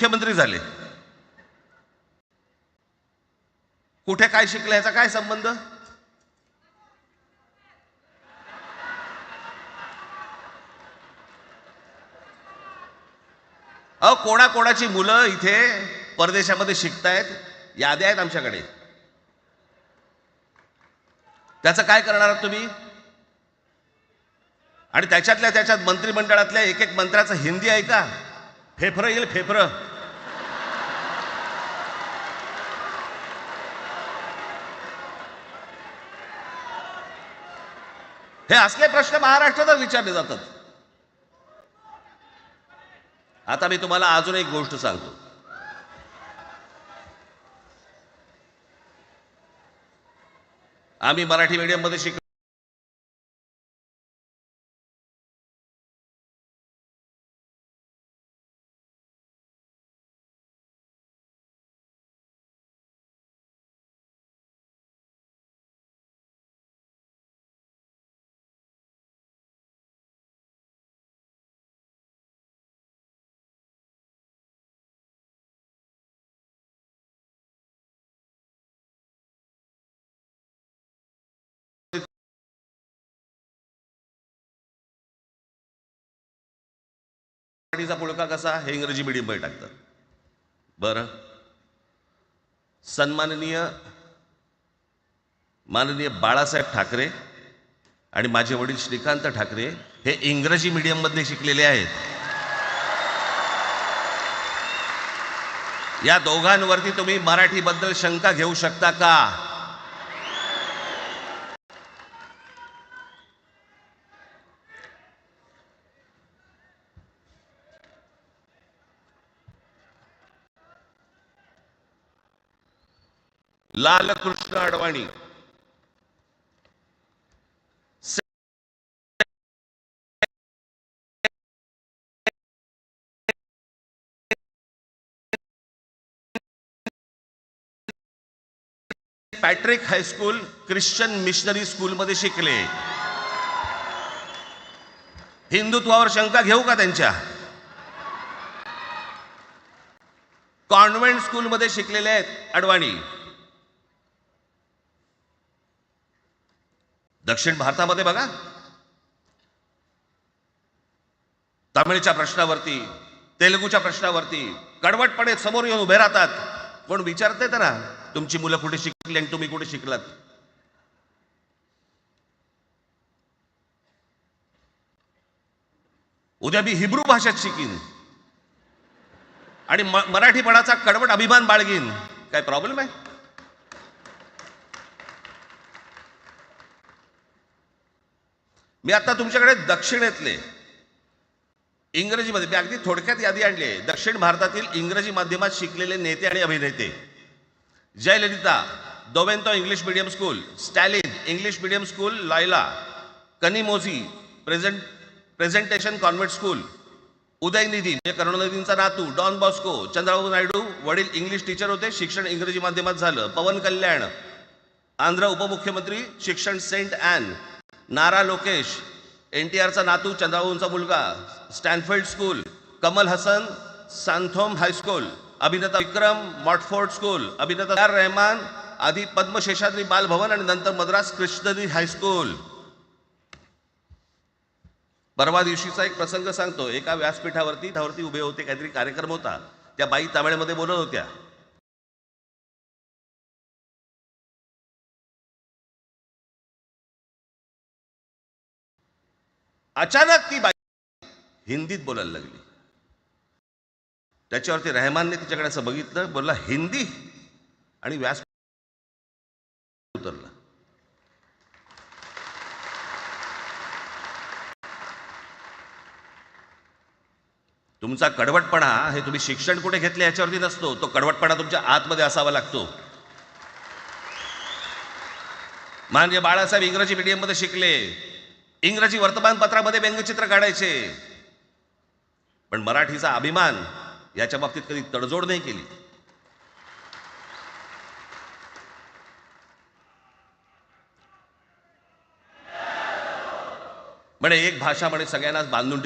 मुख्यमंत्री झाले. कुठे काय शिकले याचा काय संबंध? अहो कोणाकोणाची मुलं इथे परदेशामध्ये शिकतायत याद्या आहेत आमच्याकडे. त्याचं काय करणार आहात तुम्ही? आणि त्याच्यातल्या त्याच्यात मंत्रिमंडळातल्या एक एक मंत्र्याचं हिंदी आहे का? फेफरं येईल फेफरं. हे असले प्रश्न महाराष्ट्रातच विचारले जातात. आता मी तुम्हाला अजून एक गोष्ट सांगतो. आम्ही मराठी मीडियममध्ये शिक मराठीचा पुळका कसा? हे इंग्रजी मिडीयममध्ये टाकतात. बरं? सन्माननीय माननीय बाळासाहेब ठाकरे आणि माझे वडील श्रीकांत ठाकरे हे इंग्रजी मीडियममध्ये शिकलेले आहेत. या दोघांवरती तुम्ही मराठीबद्दल शंका घेऊ शकता का? Lalkrishna Advani. Patrick high school Christian missionary स्कूलमध्ये शिकले. हिंदुत्वावर शंका घेऊ का त्यांच्या? कॉन्व्हेंट स्कूलमध्ये शिकलेले आहेत अडवाणी. दक्षिण भारतामध्ये बघा. तमिळच्या प्रश्नावरती तेलुगूच्या प्रश्नावरती कडवटपणे समोर येऊन उभे राहतात. कोण विचारते ना तुमची मुलं कुठे शिकली आणि तुम्ही कुठे शिकलात? उद्या मी हिब्रू भाषेत शिकीन. आणि म- मराठीपणाचा कडवट अभिमान बाळगीन. काय प्रॉब्लेम आहे? मी आता तुमच्याकडे दक्षिणेतले. इंग्रजीमध्ये मी अगदी थोडक्यात यादी आणली आहे. दक्षिण भारतातील इंग्रजी माध्यमात शिकलेले नेते आणि अभिनेते. Jayalalithaa Doveton English medium school Stalin English medium school लायला Kanimozhi present presentation convent school Udhayanidhi म्हणजे करुणानिधींचा नातू डॉन बॉस्को चंद्रबाबू नायडू वडील इंग्लिश टीचर होते शिक्षण इंग्रजी माध्यमात झालं पवन कल्याण आंध्र उपमुख्यमंत्री शिक्षण सेंट ॲन नारा लोकेश एन टी आरचा नातू चंद्रबाबूंचा मुलगा Stanfield school Kamal Haasan Santhome high school अभिनेता विक्रम मॉटफोर्ड स्कूल अभिनेता आर रहमान आधी पद्मशेषाद्री बालभवन आणि नंतर मद्रास कृष्णरी हायस्कूल परवा दिवशीचा एक प्रसंग सांगतो एका व्यासपीठावरती त्यावरती उभे होते काहीतरी कार्यक्रम होता. त्या बाई तामिळमध्ये बोलत होत्या. अचानक ती बाई हिंदीत बोलायला लागली. त्याच्यावरती रहमानने तिच्याकडे असं बघितलं बोलला हिंदी? आणि व्यास उतरला. तुमचा कडवटपणा हे तुम्ही शिक्षण कुठे घेतले याच्यावरती नसतो. तो कडवटपणा तुमच्या आतमध्ये असावा लागतो. माननीय बाळासाहेब इंग्रजी मीडियममध्ये शिकले. इंग्रजी वर्तमानपत्रामध्ये व्यंगचित्र काढायचे. पण मराठीचा अभिमान याच्या बाबतीत कधी तडजोड नाही केली. म्हणे एक भाषा म्हणे सगळ्यांनाच बांधून